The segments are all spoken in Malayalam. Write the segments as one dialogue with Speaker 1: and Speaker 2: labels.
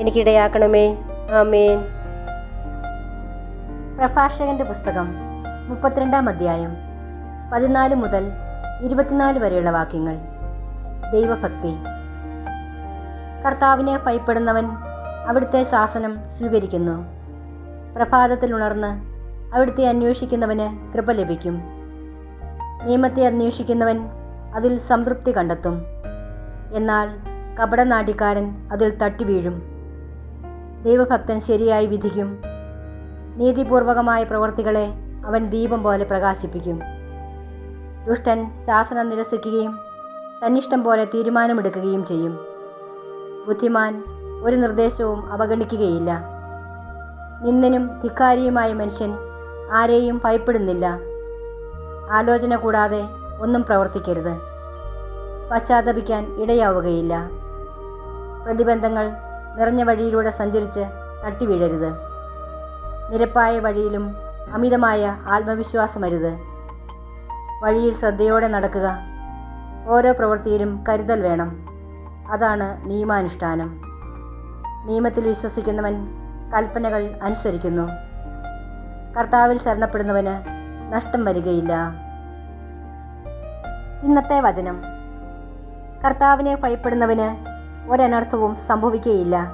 Speaker 1: എനിക്കിടയാക്കണമേ. ആമേൻ. പ്രഭാഷകന്റെ പുസ്തകം മുപ്പത്തിരണ്ടാം അധ്യായം പതിനാല് മുതൽ ഇരുപത്തിനാല് വരെയുള്ള വാക്യങ്ങൾ. ദൈവഭക്തി. കർത്താവിനെ ഭയപ്പെടുന്നവൻ അവിടുത്തെ ശാസനം സ്വീകരിക്കുന്നു. പ്രഭാതത്തിൽ ഉണർന്ന് അവിടുത്തെ അന്വേഷിക്കുന്നവന് കൃപ ലഭിക്കും. നിയമത്തെ അന്വേഷിക്കുന്നവൻ അതിൽ സംതൃപ്തി കണ്ടെത്തും. എന്നാൽ കപടനാട്യക്കാരൻ അതിൽ തട്ടി വീഴും ദൈവഭക്തൻ ശരിയായി വിധിക്കും. നീതിപൂർവകമായ പ്രവർത്തികളെ അവൻ ദീപം പോലെ പ്രകാശിപ്പിക്കും. ദുഷ്ടൻ ശാസനം നിരസിക്കുകയും തന്നിഷ്ടം പോലെ തീരുമാനമെടുക്കുകയും ചെയ്യും. ബുദ്ധിമാൻ ഒരു നിർദ്ദേശവും അവഗണിക്കുകയില്ല. നിന്ദനും ധിക്കാരിയുമായ മനുഷ്യൻ ആരെയും ഭയപ്പെടുന്നില്ല. ആലോചന കൂടാതെ ഒന്നും പ്രവർത്തിക്കരുത്. പശ്ചാത്തപിക്കാൻ ഇടയാവുകയില്ല. പ്രതിബന്ധങ്ങൾ നിറഞ്ഞ വഴിയിലൂടെ സഞ്ചരിച്ച് തട്ടി വീഴരുത്. നിരപ്പായ വഴിയിലും അമിതമായ ആത്മവിശ്വാസമരുത്. വഴിയിൽ ശ്രദ്ധയോടെ നടക്കുക. ഓരോ പ്രവൃത്തിയിലും കരുതൽ വേണം. അതാണ് നിയമാനുഷ്ഠാനം. നിയമത്തിൽ വിശ്വസിക്കുന്നവൻ കൽപ്പനകൾ അനുസരിക്കുന്നു. കർത്താവിൽ ശരണപ്പെടുന്നവന് നഷ്ടം വരികയില്ല. ഇന്നത്തെ വചനം. കർത്താവിനെ ഭയപ്പെടുന്നവന് ഒരനർത്ഥവും സംഭവിക്കുകയില്ല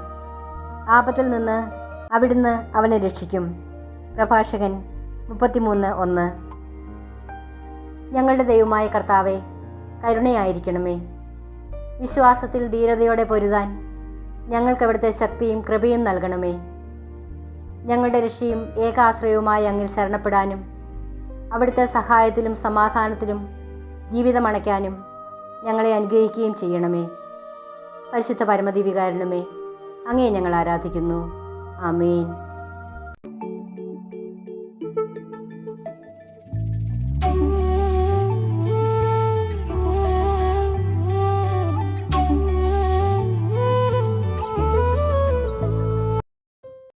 Speaker 1: ആപത്തിൽ നിന്ന് അവിടുന്ന് അവനെ രക്ഷിക്കും. പ്രഭാഷകൻ മുപ്പത്തിമൂന്ന് ഒന്ന്. ഞങ്ങളുടെ ദൈവമായ കർത്താവെ കരുണയായിരിക്കണമേ. വിശ്വാസത്തിൽ ധീരതയോടെ പൊരുതാൻ ഞങ്ങൾക്ക് അവിടുത്തെ ശക്തിയും കൃപയും നൽകണമേ. ഞങ്ങളുടെ രക്ഷയും ഏകാശ്രയവുമായി അങ്ങിൽ ശരണപ്പെടാനും അവിടുത്തെ സഹായത്തിലും സമാധാനത്തിലും ജീവിതമണയ്ക്കാനും ഞങ്ങളെ അനുഗ്രഹിക്കുകയും ചെയ്യണമേ. പരിശുദ്ധ പരമദിവികാരണമേ അങ്ങേ ഞങ്ങൾ ആരാധിക്കുന്നു. ആമേൻ.